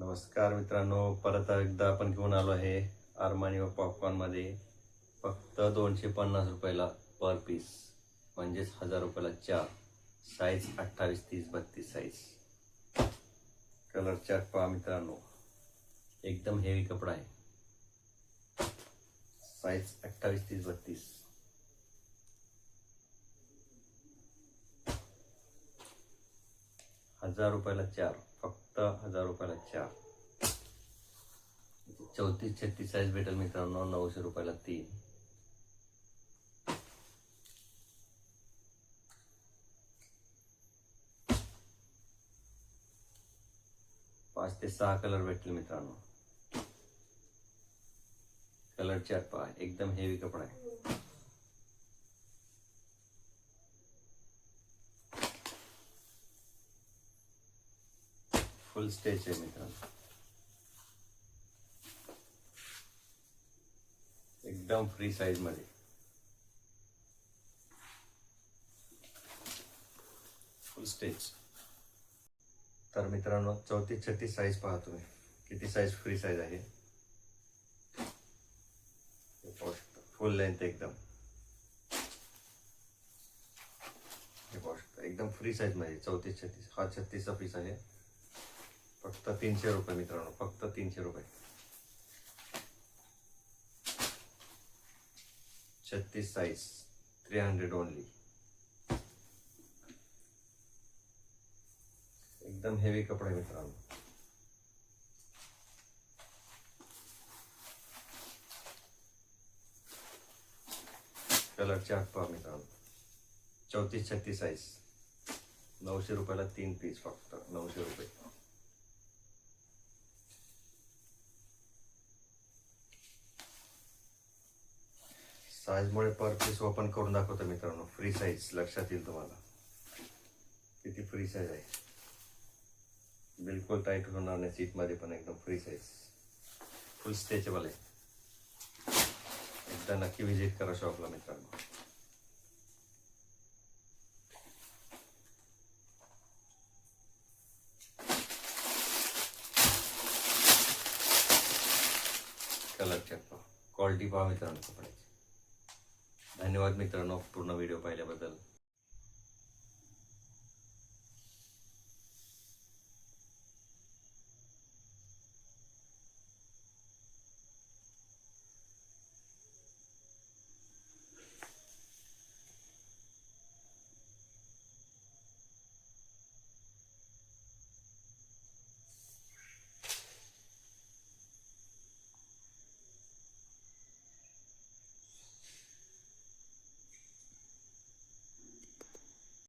नमस्कार मित्रांनो परत एकदा आपण घेऊन आलो आहे आरमानी व पॉपकॉर्नमध्ये फक्त दोनशे पन्नास रुपयाला पर पीस म्हणजेच हजार रुपयाला चार. साईज अठ्ठावीस तीस बत्तीस साईज कलर चार्ट पहा मित्रांनो. एकदम हेवी कपडा आहे. साईज अठ्ठावीस तीस बत्तीस. हजार रुपयाला चार. फक्त हजार रुपयाला चार चौतीस छत्तीस साईज भेटेल मित्रांनो नऊशे रुपयाला तीन. पाच ते सहा कलर भेटतील मित्रांनो. कलर चार पहा एकदम हेवी कपडा आहे. फुल स्टेच आहे मित्रांनो एकदम फ्री साईज मध्ये फुल स्टेच तर मित्रांनो चौतीस छत्तीस साईज पहा तुम्ही. किती साईज फ्री साईज आहे? फुल लेंथ एकदम. हे एकदम फ्री साईज मध्ये. चौतीस छत्तीस. हा छत्तीसचा पीस आहे. फक्त तीनशे रुपये मित्रांनो फक्त तीनशे रुपये. छत्तीस साईज थ्री हंड्रेड ओनली एकदम हेवी कपडे मित्रांनो. कलर आठ पहा मित्रांनो. चौतीस छत्तीस साईज नऊशे रुपयाला तीन पीस फक्त नऊशे रुपये. साईजमुळे पर पीस ओपन करून दाखवतो मित्रांनो. फ्री साईज लक्षात येईल तुम्हाला. किती फ्री साईज आहे. बिलकुल टाईट होणार नाही सीटमध्ये पण एकदम फ्री साईज फुल स्ट्रेचेबल आहे. एकदा नक्की व्हिजिट करा शॉपला मित्रांनो. कलर चेक पहा. क्वालिटी पहा मित्रांनो कपड्याची. धन्यवाद मित्रांनो पूर्ण व्हिडिओ पाहिल्याबद्दल.